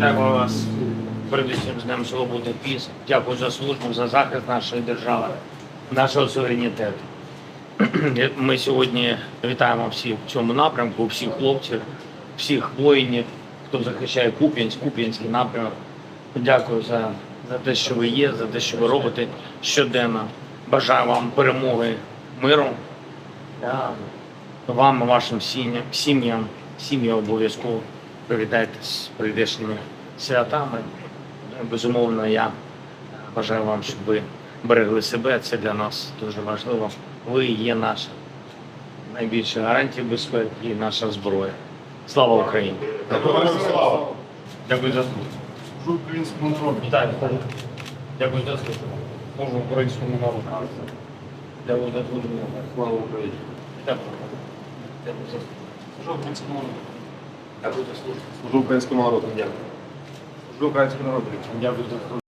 Вітаємо вас передусім з Днем Свободи Піс. Дякую за службу, за захист нашої держави, нашого суверенітету. Ми сьогодні вітаємо всіх в цьому напрямку, всіх хлопців, всіх воїнів, хто захищає Куп'янськ, Куп'янський напрямок. Дякую за, за те, що ви є, за те, що ви робите щоденно. Бажаю вам перемоги, миру. Вам, вашим сім'ям, сім'ям обов'язково привітайте з прийдешніми святами. Безумовно, я бажаю вам, щоб ви берегли себе. Це для нас дуже важливо. Ви є наша найбільша гарантія безпеки і наша зброя. Слава Україні! Слава! Дякую за службу. Дякую за службу. Можу українському народу. Дякую за службу. Слава Україні. Дякую. Дякую за службу. Служу буду службу. Служу українському народу. Дякую. Служу українському народу. Дякую.